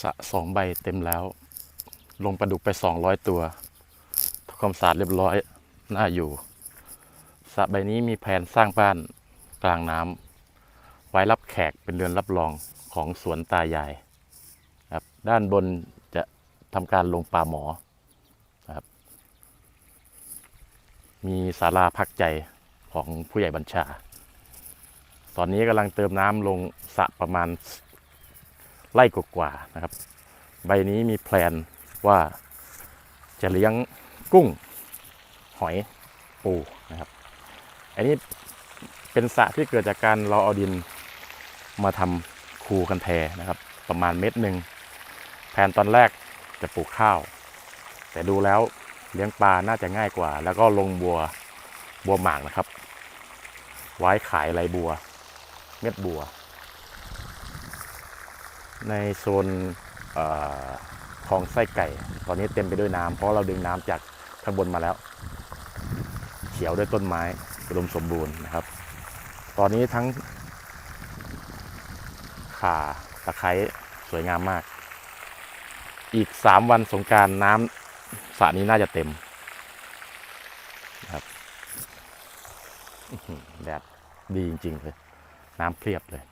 สะสองใบเต็มแล้ว ลงปลาดุกไปสองร้อยตัวทำความสะอาดเรียบร้อยน่าอยู่สระใบนี้มีแผนสร้างบ้านกลางน้ำไว้รับแขกเป็นเรือนรับรองของสวนตายายครับด้านบนจะทำการลงปลาหมอครับมีศาลาพักใจของผู้ใหญ่บัญชา ตอนนี้กำลังเติมน้ำลงสระประมาณ ไล่กว่าๆนะครับ ใบนี้มีแพลนว่าจะเลี้ยงกุ้งหอยปูนะครับ อันนี้เป็นสระที่เกิดจากการเราเอาดินมาทำคูกันแทนะครับ ประมาณเม็ดหนึ่งแผนตอนแรกจะปลูกข้าว แต่ดูแล้วเลี้ยงปลาน่าจะง่ายกว่า แล้วก็ลงบัวบัวหมากนะครับ ไว้ขายไรบัว เม็ดบัว ในโซนออคลองไส้ไก่ ตอนนี้เต็มไปด้วยน้ำเพราะเราดึงน้ำจากข้างบนมาแล้ว เขียวด้วยต้นไม้อุดมสมบูรณ์นะครับ ตอนนี้ทั้งข่าตะไคร้สวยงามมาก อีกสามวันสงการน้ำสระนี้น่าจะเต็มนะครับแดดดีจริง ๆ เลย น้ำเพียบเลย